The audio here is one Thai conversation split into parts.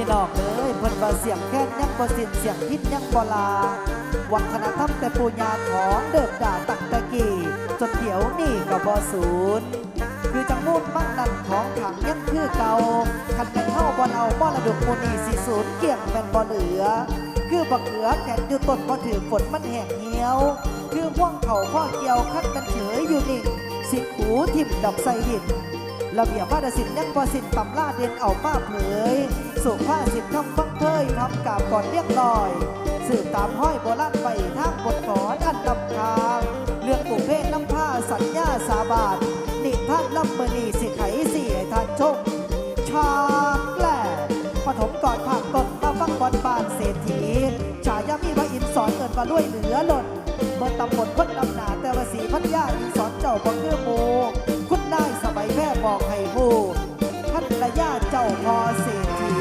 พี่น้องเอ้ยเพิ่นว่าเสียงแค่นยังบ่สิ้นเสียงพิษยังบ่ลา วัฒนธรรมแต่ปูญาของเดิมด่าตั้งแต่กี้จนเดี๋ยวนี่ก็บ่สูญคือจังมูดมั่งนั่นของขังยังคือเก่าคันแม่นเฮาบ่เอามรดกมูนีสิสูญเกลี้ยงแม่นบ่เหลือ คือบักเขือแข็งอยู่ต้นบ่ถือฝนมันแห้งเหี่ยว คือห่วงเข่าข้อเกี่ยวคัดกันเฉยอยู่นิ่งสิหูทิ่มดอกไซดิน ระเบียบวาทศิลป์ยังบ่สินตำล่าเด่นเอามาเผย สุภาษิตคำฟังเพยทำกาบก่อนเรียกลอย สืบตามห้อยโบราณไปทางบทกอนอันลำทางเรื่องปุเพศน้ำผ้าสัญญาสาบานนิทานลำมนีสิไขสี่ให้ท่านชมชากแหล่ปฐมก่อนภาคต้นมาฟังบอลบานเศรษฐีฉายามีพระอินทร์สอนเงินมาด้วยเหลือหล่นเมื่อตำบลคนลำหนาแต่ว่าสีพันยาอินสอนเจ้าบังเกือโมายสบายแพร่บอกให้ผู้ท่านระยาเจ้าพอเศรษฐี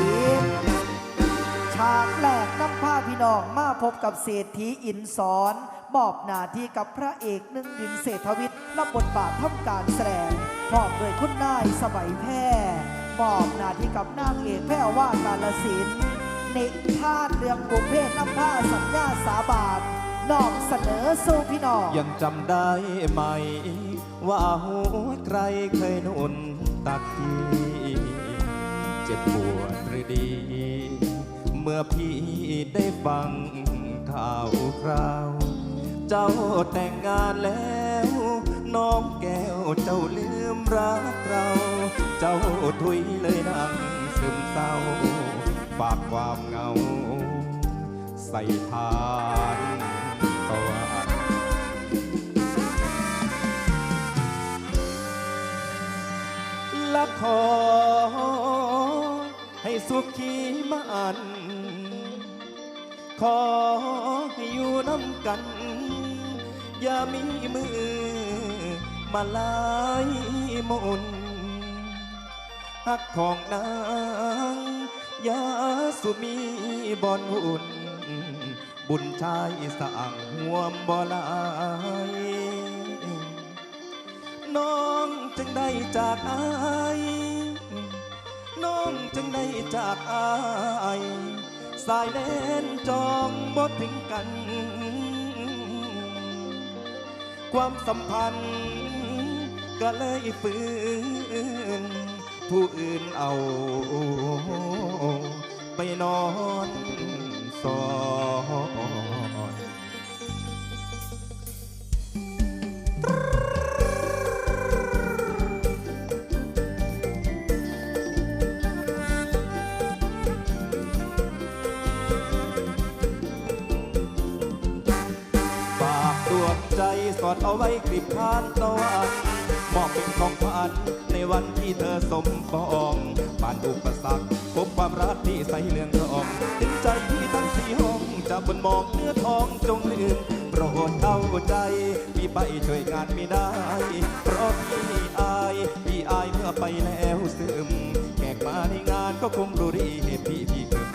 ฉากแรกน้ำพาพี่น้องมาพบกับเศรษฐีอินสอนมอบหน้าที่กับพระเอกหนึ่งดินเศรษฐวิทย์รับบทบาททำการแสดงพร้อมด้วยคุณนายสบายแพร่มอบหน้าที่กับนางเอกแพร่ว่ากาลสินธุ์นิทานเรื่องบุพเพน้ำผ้าสัญญาสาบาน นอกเสนอสู่พี่น้องยังจำได้ไหม ว่าหัวใครเคยนุ่นตักทีเจ็บปวดหรือดี เมื่อพี่ได้ฟังข่าวคราว เจ้าแต่งงานแล้ว น้องแก้วเจ้าลืมรักเรา เจ้าทุยเลยนั่งซึมเศร้าฝากความเหงา ใส่ทาน ขอ ให้สุขีมัน ขอให้อยู่น้ำกัน อย่ามีมือ มาลายมนหักของนางอย่าสุมีบอนหุ่นบุญชายสั่งห่วมบ่ลาย น้องจึงได้จากอายน้องจึงได้จากอายสายเล่นจองบ่ถึงกัน ความสัมพันธ์ก็เลยฝืนผู้อื่นเอา ไปนอนสอน เอาไว้กลิบทานตะวันมอบเป็นของขวัญในวันที่เธอสมปองผ่านอุปสรรคพบความรักที่ใสเรืองรองถึงใจที่ทั้งสี่ห้องจะบนหมอกเนื้อทองจงลืมโปรดเข้าใจพี่ไปช่วยงานไม่ได้ เพราะพี่อายพี่อายเมื่อไปแล้วซึมแขกมาในงานก็คงรู้ดีเหตุพี่พี่เกิ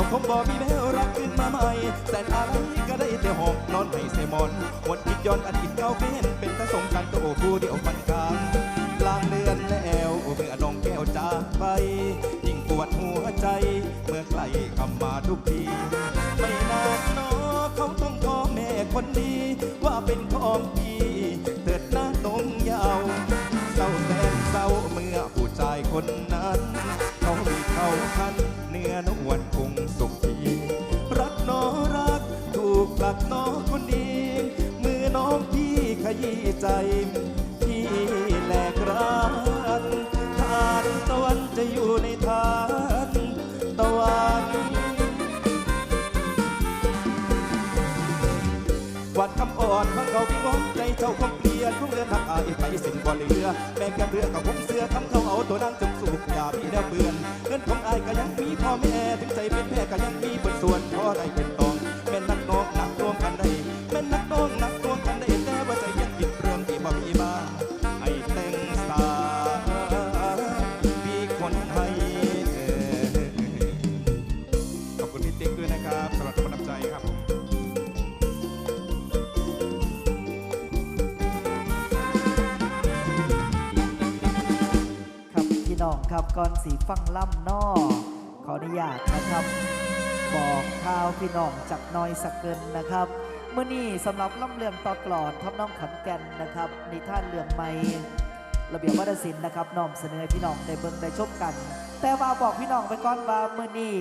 แล้วคงบอกมีแววรักขึ้นมาใหม่ แสนอะไรก็ได้แต่หอบนอนให้เสมอนวนคิดย้อนอดีตเก่าเพียนเป็นตะสงกันตัวผู้เดียวฟันกลางลางเลือนแล้วเมื่อน้องแก้วจากไป ยิ่งปวดหัวใจ เมื่อใกล้คำมาทุกที ไม่นานเนอเขาต้องขอแม่คนดี ว่าเป็นของพี่เถิดหน้าตรงยาวเศร้าแสนเศร้าเมื่อผู้ชายคนนั้น เขามีเขาคัน ยี้ใจพี่แหลกรักทานตะวันจะอยู่ในทานตะวันวันคำอ่อนของเขาพี่วอนใจเจ้าคงเปลี่ยนคงเรือทักอายไปสิ่งบ่เหลือแม่แก้เรือกับผมเสื้อทำเขาเอาตัวนางจงสูบอย่าพี่เดาเบื่อนเงินของอายก็ยังมีพ่อแม่ถึงใจเป็นแม่ก็ยังมี รับก่อนสีฟังล่ำนอขออนุญาตนะครับ บอกข่าวพี่น้องจากน้อยสักเกินนะครับเมื่อนี้สำหรับล่ำเรื่องต่อกลอนทำน้องขอนแก่นนะครับนิทานเรื่องใหม่ระเบียบวัฒนศิลป์นะครับน้อมเสนอพี่น้องได้เบิ่งได้ชมกัน แต่ว่าบอกพี่น้องไปก่อนว่ามื้อนี้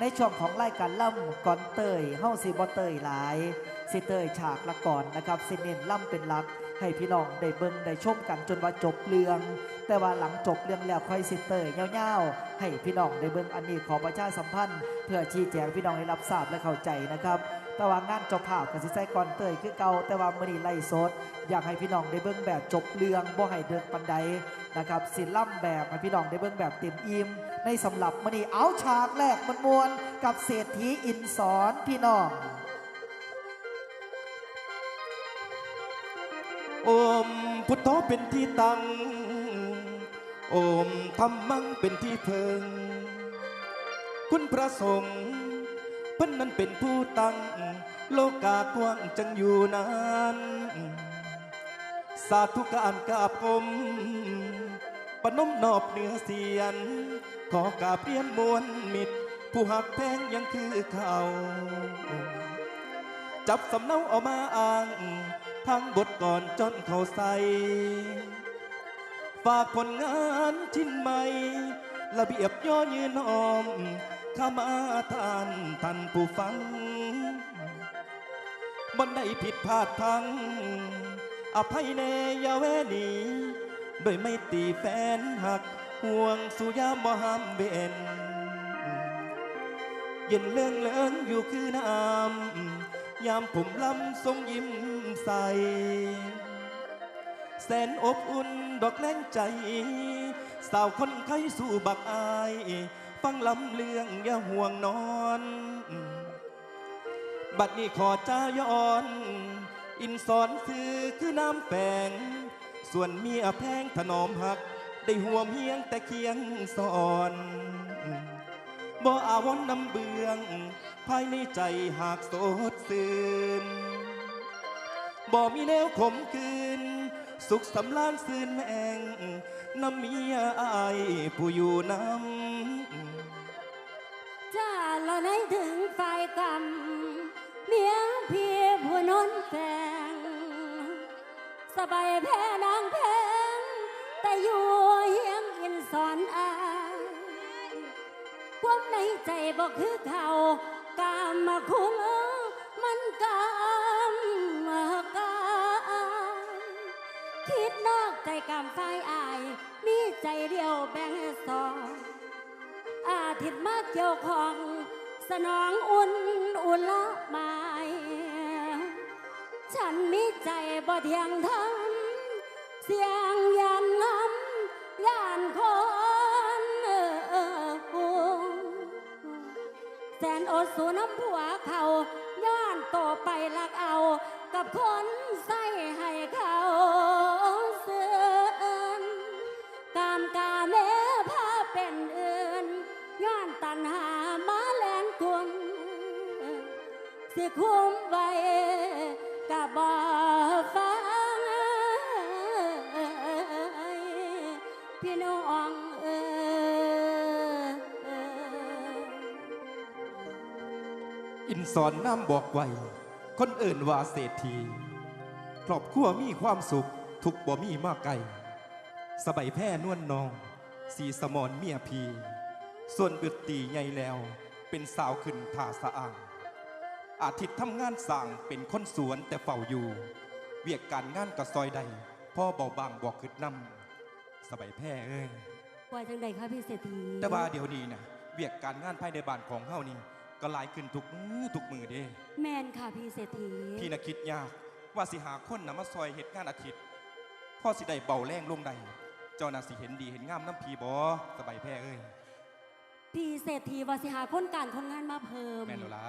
ในช่วงของรายการล่ำก่อนเตยเฮาสิบ่เตยหลายสิเตยฉากละก่อนนะครับสิเน้นล่ำเป็นหลัก ให้พี่น้องได้เบิ่งได้ชมกันจนว่าจบเรื่อง แต่ว่าหลังจบเรื่องแล้วค่อยสิเตยยาวๆให้พี่น้องได้เบิ่งอันนี้ขอประชาสัมพันธ์ เพื่อชี้แจงพี่น้องให้รับทราบและเข้าใจนะครับแต่ว่างานเจบภาพกับสิใส่ก่อนเตยคือเก่าแต่ว่ามื้อนี้ไล่สดอยากให้พี่น้องได้เบิ่งแบบจบเรื่องบ่ให้เดินปันใดนะครับสิล่ำแบบให้พี่น้องได้เบิ่งแบบเต็มอิ่มในสำหรับมื้อนี้เอาฉากแรกมันมวนกับเศรษฐีอินสอนพี่น้อง อมพุทโธเป็นที่ตั้งอมธรรมังเป็นที่เพิง คุณพระสงฆ์เพิ่นนั้นเป็นผู้ตั้ง โลกากว้างจังอยู่นานสาธุการกราบกรมปนมนอบเหนือเสียน ขอกราบเรียนมวลมิตร ผู้หักแพงยังคือเขา จับสำเนาเอามาอ้าง ทั้งบทก่อนจนเขาใส่ฝากผลงานชิ้นใหม่ ระเบียบย่อยืนออมข้ามาทานท่านผู้ฟังบนได้ผิดพลาดพัง อภัยเนอยาเวนีโดยไม่ตีแฟนหัก ห่วงสุยามบ่ห้ามเบนเย็นเลื่องเลื่องอยู่คือน้ำยามผมลำทรงยิ้ม ใส แสนอบอุ่นดอกแรงใจ สาวคนไข้สู่บักอาย ฟังลำเลืองอย่าห่วงนอน บัดนี้ขอจ้าย้อน อินสอนซื้อคือน้ำแฝงส่วนเมียแพงถนอมหัก ได้ห่วเฮียงแต่เคียงสอนบ่อาวอนนำเบือง ภายในใจหากโสดซื่น บ่มีแนวขมคืน สุขสำลานซื่นแมงน้ำเมียอายผู้อยู่น้ำจ้าละไหนถึงฝ่ายกรรมเมียเพี่ผู้นนแฟงสบายแพ้นางแพงแต่อยู่เฮียงอินสอนอายความในใจบอกคือเขากามมาคุ้มมันกา ใจกามฝ่ายอาย มีใจเดียวแบ่งสอง อาทิตย์มาเกี่ยวของ สนองอุ่นอุ่นละไม้ฉันมีใจบ่เทียงทำเสียงยันงำยานคนเอ่แสนอดสูน้ำผัวเขา สิคุมไว้กับบ่ฟังพี่น้องเอออินสอนน้ำบอกไว้คนเอื่นว่าเศรษฐีครอบครัวมีความสุข ทุกบ่มีมากไกลสบายแพ่นวลนนอง สีสมอนเมียพี ส่วนบึดตีใหญ่แล้ว เป็นสาวขึ้นท่าสะอ่าง อาทิตย์ทำงานสั่งเป็นคนสวนแต่เฝ้าอยู่ เวียกการงานกับซอยใด พ่อเบาบางบอกขึ้นนำสบายแพร่เอ้ยว่าจังใดคะพี่เศรษฐีแต่ว่าเดี๋ยวนี้นะเวียกการงานภายในบ้านของเฮานี่ก็หลายขึ้นทุกมือทุกมือเด้ แมนค่ะพี่เศรษฐีพี่นะคิดยากว่าสิหาคนนำมาซอยเหตุงานอาทิตย์พ่อสิได้เบาแรงลงใดเจ้าน่ะสิเห็นดีเห็นงามน้ำพีบอสบายแพ้เอ้ยพี่เศรษฐีว่าสิหาคนการคนงานมาเพิ่มแม่นแล้วละ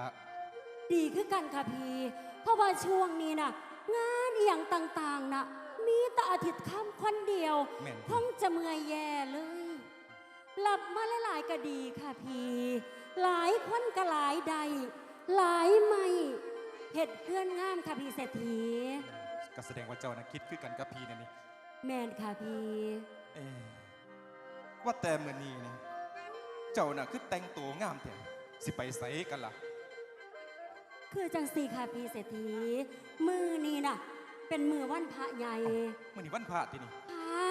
ดีคือกันค่ะพี่ เพราะว่าช่วงนี้น่ะ งานอหย่างต่างๆน่ะ มีแต่อาทิตย์ค่ำคนเดียวแม่น คงจะเมื่อยแย่เลยหลับมาหลายๆก็ดีค่ะพี่ หลายคนก็หลายใด หลายไม่เห็ดเพื่อนงามค่ะพี่เศรษฐี ก็แสดงว่าเจ้านะคิดคือกันกับพี่นะนี่แมนค่ะพี่ เอ้ยว่าแต่มื้อนี้นี่เจ้าน่ะคือแต่งตัวงามแท้สิไปไสกันล่ะ คือจังสี่ค่ะพี่เศรษฐี มือนี่น่ะ เป็นมือวันพระใหญ่มื้อนี้วันพระตินี่ค่ะ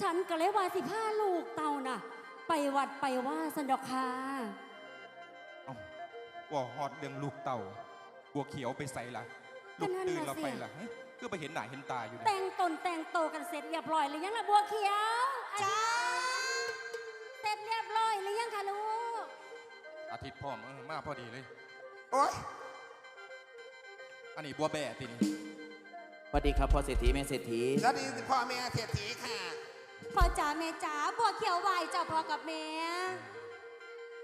ฉันก็เลยว่าสิพาลูกเต่าน่ะ ไปวัดไปว่าสันดอกค่ะเอ้าว่าฮอดเรื่องลูกเต่าบัวเขียวไปไสล่ะลูกตื่นเราไปล่ะเฮ้ยคือไปเห็นหน้าเห็นตาอยู่นะแต่งตนแต่งโตวกันเสร็จเรียบร้อยหรือยังล่ะบัวเขียวจ้าเสร็จเรียบร้อยหรือยังคะลูกอาทิตย์พร้อมเออมาพอดีเลย โอ๊ยอันนี้บัวแบ่ตินี่สวัสดีครับพ่อเศรษฐีแม่เศรษฐีสวัสดีพ่อแม่เศรษฐีค่ะ พ่อจ๋าแม่จ๋าบัวเขียวไหวเจ้าพ่อกับแม่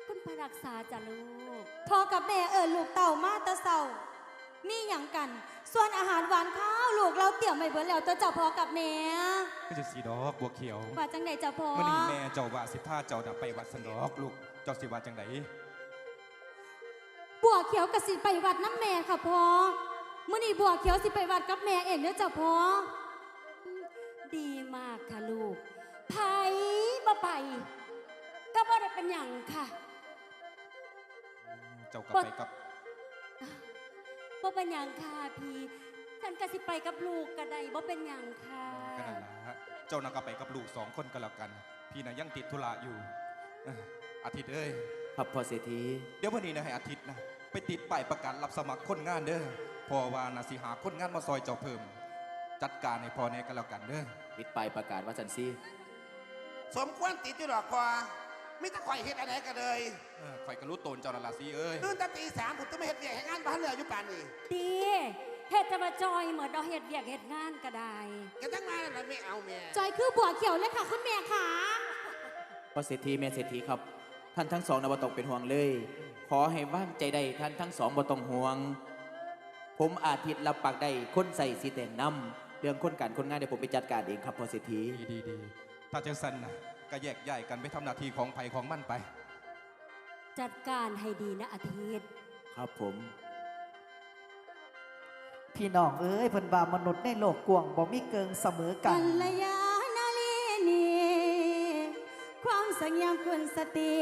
คุณพระรักษาจ้ะลูกพ่อกับแม่เอิญลูกเต่ามาแตะเศร้ามีอย่างกัน ส่วนอาหารหวานข้าวลูกเราเตรียมไว้เบิดแล้วตัวเจ้าพ่อกับแม่ก็จะสีดอกบัวเขียวว่าจังใดเจ้าพ่อมื่อนี้แม่เจ้าว่าสิพาเจ้าน่ะไปวัดสันดอกลูกเจ้าสิว่าจังได บัวเขียวกับสิไปวัดน้ำแม่ค่ะพ่อมื่อนี้บัวเขียวสิไปวัดกับแม่เองเด้อเจ้าพ่อดีมากค่ะลูกไผบ่ไป ก็บ่ได้เป็นอย่างค่ะ เจ้าก็บ่ไปกับบ่เป็นอย่างค่ะพี่ฉันก็สิไปกับลูกก็ได้บ่เป็นอย่างค่ะกันนั่นล่ะเจ้าน่ะก็ไปกับลูกสองคนก็แล้วกัน พี่น่ะยังติดธุระอยู่เอ้ออาทิตย์เอ้ย ครับพ่อเศรษฐีเดี๋ยววันนี้นะให้อาทิตย์นะไปติดป้ายประกาศรับสมัครคนงานเด้อเพอว่านะสิหาคนงานมาซอยเจ้าเพิ่ม จัดการให้พอแน่กันแล้วกันเด้อปิดไปายประกาศว่าสันซีสมควรติดอยู่ดอกพอไม่ต้องคอยเฮ็ดอะไรกันเลยเออข่อยก็รู้ตนเจ้านั่นล่ะสิเอ้ยตื่นแตั้ตีสามผมต้องมาเฮ็ดเวียกให้งานบ้านเรืออยู่ป่านนี้ดีเฮ็ดจะมาจอยเหมือนดอกเฮ็ดเวียกเฮ็ดงานก็ได้แกตั้งมาแล้วไม่เอาแม่จอยคือบัวเขียวเลยค่ะคุณแม่ค่ะพ่อเศรษฐีแม่เศรษฐีครับ ท่านทั้งสองนะบ่ต้องเป็นห่วงเลย ขอให้ว่างใจได้ท่านทั้งสองบ่ต้องห่วง ผมอาทิตย์รับปากได้คนใส่สีแต่งนำเรื่องคนการคนงานเดี๋ยวผมไปจัดการเองครับพ่อเศรษฐีดีดีดีถ้าจังสันนะก็แยกย้ายกันไปทำหน้าที่ของไผของมันไป จัดการให้ดีนะอาทิตย์ ครับผม พี่น้องเอ้ยเพิ่นว่ามนุษย์ในโลกกว้างบ่มีเกิงเสมอกักันลยา สังยามคุณสติ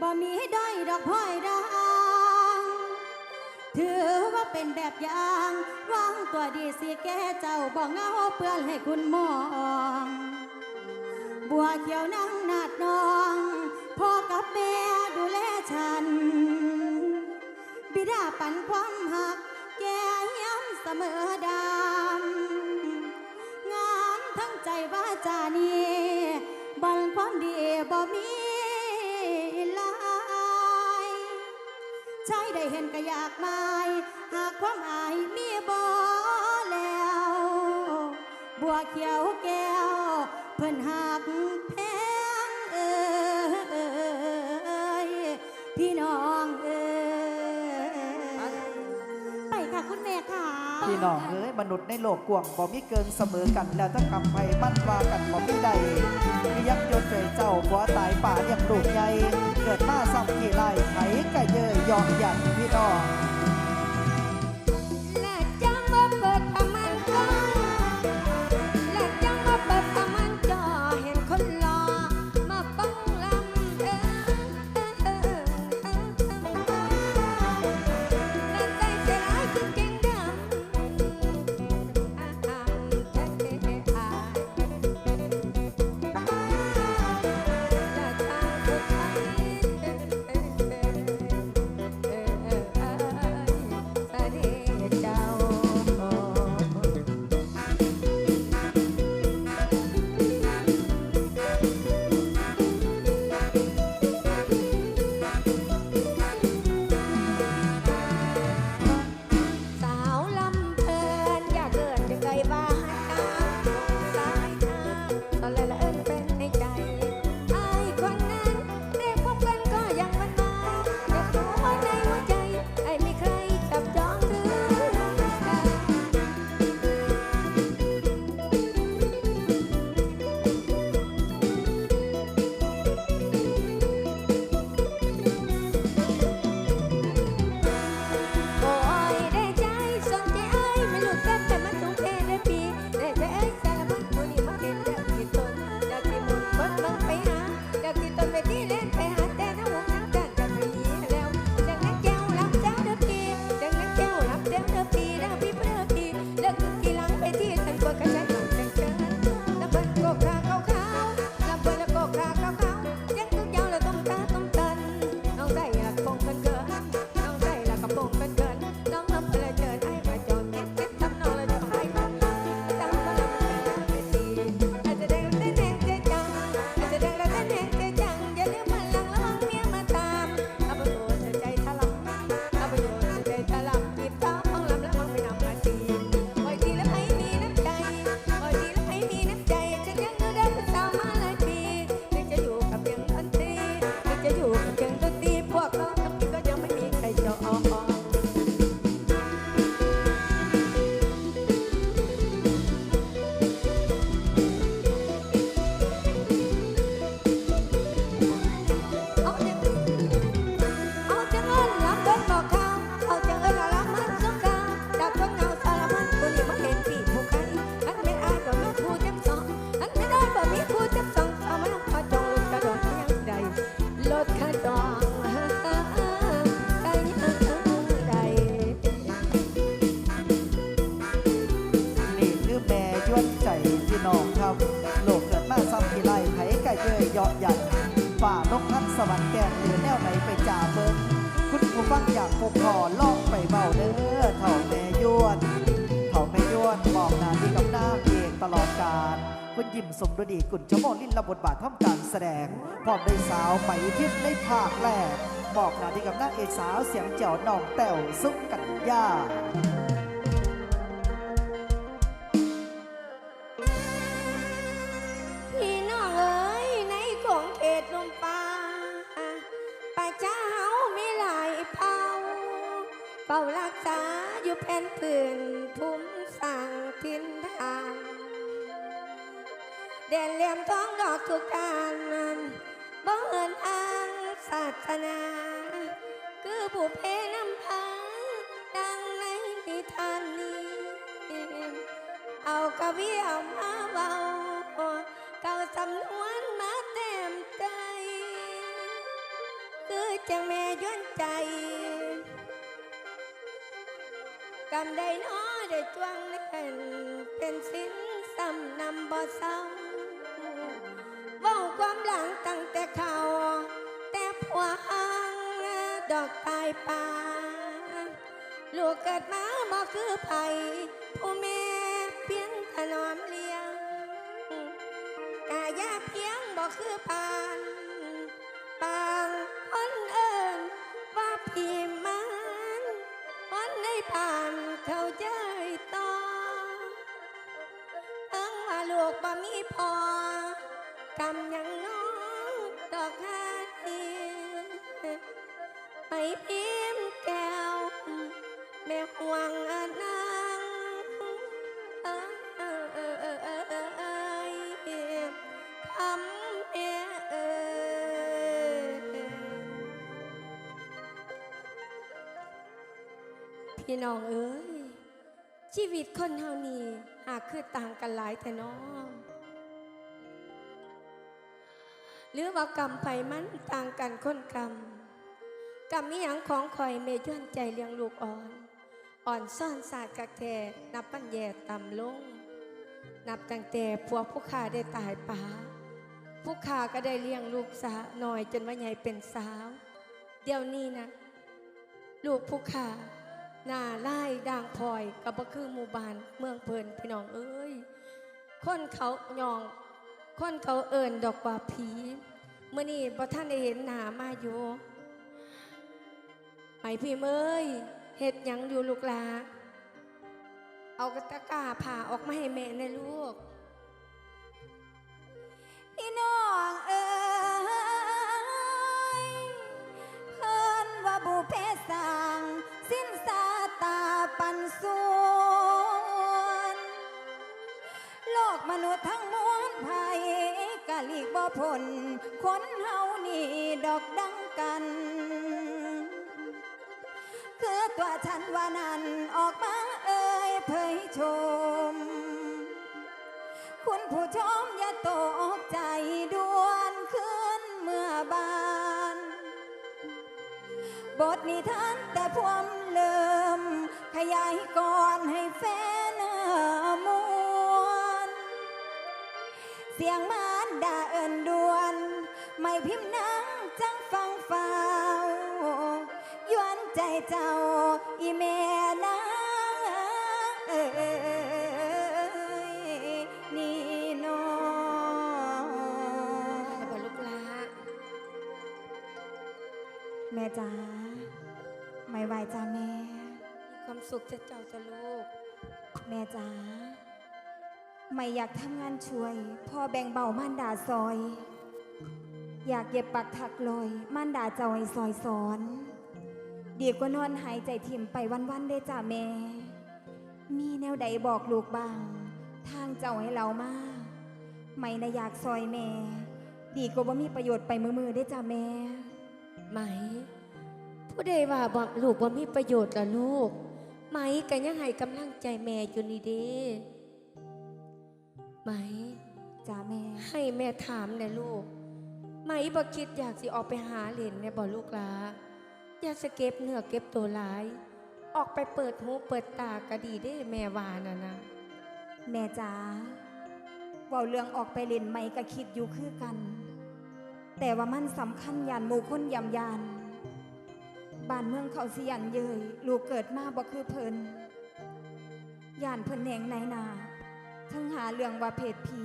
บ่มีด้อยดอกพ้อยดางถือว่าเป็นแบบอย่างวางตัวดีสิแก่เจ้าบ่เหงาเปื้อนให้คุณมอง บัวเขียวนั่งนาดนองพ่อกับแม่ดูแลฉัน บิดาปันความหัก แก่ย้ำเสมอด เห็นก็อยากมาย หากความอายมีบ่แล้ว บัวเขียวแก้ว เพิ่นหักแพงเอ้ยพี่น้องเอ้ยไปค่ะคุณแม่ค่ะพี่น้องเอ้ยมนุษย์ในโลกกว้างบ่มีเกิงเสมอกัน แล้วถ้ากำไผมันว่ากันบ่มีใดมียักยนใจเจ้าผัวตายป่าอย่างลูกใหญ่เกิดมาซ้ำกี่ไล่ไผกะเยยยองหยัน นกพักสวรรค์แก่หรือแนวไหนไปจ่าเบิ้งคุณผู้ฟังอยากพบพอล่องไปเบาเด้อเถ่าแม่ยวนเถ่าแม่ยวนบอกหนาที่กับหน้าเอกตลอดการคุณยิ้มสมดุดีกุ่นชั่วโมงลิ้นระบทบาททำการแสดงพร้อมด้วยสาวไหมพิษในภาคแรกบอกหนาที่กับนาเอกสาวเสียงเจ๋วน่องแต้วสุกกันยา ฝ้ารักษาอยู่แผ่นพื้นภูมิสั่งทินทางเด่นเหลี่ยมท้องดอกทุกการนั้นบ่เหินอ้างศาสนา คือผู้เพ่น คือปานปางคนเอิญว่าพี่มันคนในผ่านเขาเย้ยต่อตั้งว่าลูกบ่มีพอ พี่น้องเอ้ย ชีวิตคนเฮานี่หากคือต่างกันหลายแต่น้องหรือว่ากรรมไปมันต่างกันคนกรรมกำมีหยังของคอยเมย้อนใจเลี้ยงลูกอ่อน อ่อนซ่อนศาสตร์กักแทนับปัญแย่ต่ำลง นับตั้งแต่พวกผู้ขาได้ตายป่าผู้ขาก็ได้เลี้ยงลูกสาวหน่อยจนว่าใหญ่เป็นสาว เดี๋ยวนี้นะ ลูกผู้ข่า หน้าไล่ด่างพลอยกับบ่คือหมู่บ้านเมืองเพลินพี่น้องเอ้ยคนเขายองคนเขาเอิญดอกว่าผีเมื่อนี้บ่ท่านได้เห็นหน้ามาอยู่ไปพี่เมยเฮ็ดหยังอยู่ลูกลาเอากระตะกาผ่าออกมาให้แม่ในลูก พี่น้องเอ๋ยเพิ่นว่าบุเพะลีกบ่พ้นคนเฮานี่ดอกดังกัน คือตัวฉันว่านั้นออกมาเอ่ยเผยชม คุณผู้ชมอย่าตกใจด่วนขึ้นเมื่อบาน บทนิทานแต่พวมเริ่มขยายก่อนให้แฟนมวน เสียงมา ดาเอินดวน ไม่พิมพ์หนังจังฟังเฝ้ายวนใจเจ้าอีแม่นางเอ้ยนี่น้องให้บ่ลูกหลาแม่จ๋าไม่ไหวจ้าแม่ มีความสุขจะเจ้าจะลูก แม่จ๋า ไม่อยากทำงานช่วย พ่อแบ่งเบามารดาซอย อยากเย็บปักถักลอยมารดาเจ้าให้ซอยสอน ดีกว่านอนหายใจถิ่มไปวันๆได้จ้าแม่ มีแนวใดบอกลูกบ้าง ทางเจ้าให้เรามาไม่นะอยากซอยแม่ ดีกว่าบ่มีประโยชน์ไปมือๆได้จ้าแม่ ไหม ผู้ใดว่าบ่ลูกว่ามีประโยชน์ล่ะลูก ไหมก็ยังให้กำลังใจแม่อยู่นี่เด้ ไหม จ้าแม่ ให้แม่ถามแน่ลูก ไหมบ่คิดอยากสิออกไปหาเหรนแน่บ่ลูกหลาอย่าสเก็บเนื้อเก็บตัวหลาย ออกไปเปิดหูเปิดตาก็ดีเด้แม่ว่าน่ะนะ แม่จ๋าเว่าเรื่องออกไปเล่นไม่ก็คิดอยู่คือกัน แต่ว่ามันสำคัญยานหมู่คนยำยานบ้านเมืองเขาสิยันเยยลูกเกิดมาบ่คือเพิ่นยานเพิ่นแหนงไหนนา ถึงหาเรื่องว่าเพศผี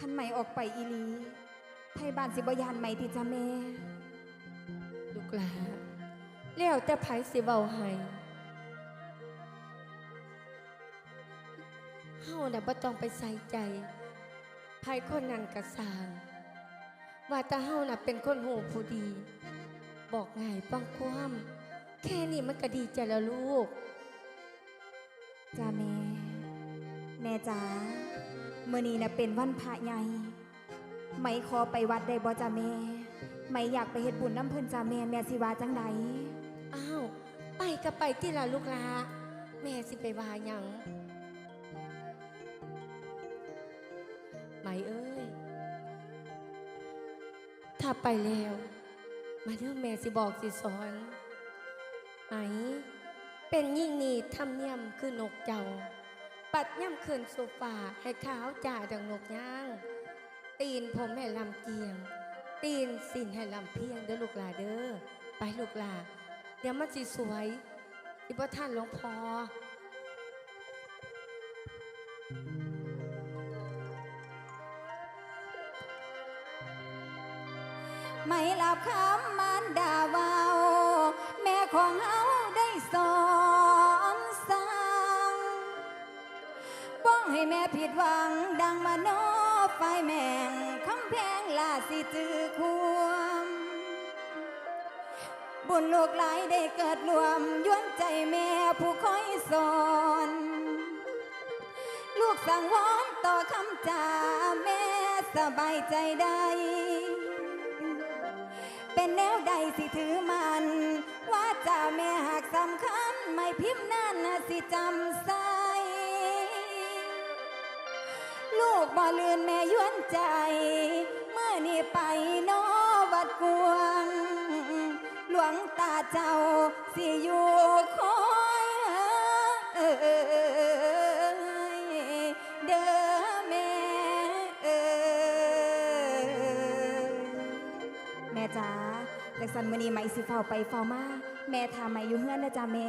คันใหม่ออกไปอีหลีไทยบ้านสิบ่ยานใหม่ที่จะแม่ลูกหลาแล้วแต่ไผสิเว้าให้เฮาน่ะบ่ต้องไปใส่ใจไผคนนั้นก็สร้างว่าแต่เฮาน่ะเป็นคนหูผู้ดี บอกง่ายป้องความ แค่นี้มันก็ดีใจแล้วลูกจ้าแม่ แม่จ๋าเมื่อนี้นะเป็นวันพระใหญ่ไหมขอไปวัดได้บ่จ้าแม่ไหมอยากไปเฮ็ดบุญน้ำเพิ่นจ้าแม่แม่สิว่าจังใดอ้าวไปก็ไปที่ละลูกลาแม่สิไปว่าหยังไหมเอ้ย ถ้าไปแล้ว มาเรื่องแม่สิบอกสิสอนไหมเป็นยิ่งนี่ทำเนียมคือนกเจ้า ปัดย่ำคืนโซฟาให้ขาวจ่าดังนกย่าง ตีนผมให้ลำเกียง ตีนสินให้ลำเพียงเด้อลูกหลาเด้อไปลูกหลาเดี๋ยวมันสิสวยอีบ่ท่านหลวงพอไม่หลับคำมันด่าเวาแม่ของเฮา ผิดหวังดังมาโนไฟแมงคำแพงลาสิจือควม บุญลูกหลายได้เกิดรวมย้วนใจแม่ผู้คอยสอนลูกสั่งวอนต่อคำจาแม่สบายใจได้ เป็นแนวใดสิถือมัน ว่าจะแม่หากสำคัญ ไม่พิมพ์นั่นน่ะสิจำใส กบ่ลืนแม่ย้วนใจ เมื่อนี่ไปโนวัดกวง หลวงตาเจ้าสิอยู่คอยเอ่ยเด้อแม่เอ่ยแม่จ๋าจากสันมือนี้ไหมสิเฝ้าไปเฝ้ามา แม่ทาไหมอยู่เฮือนนะจ้าแม่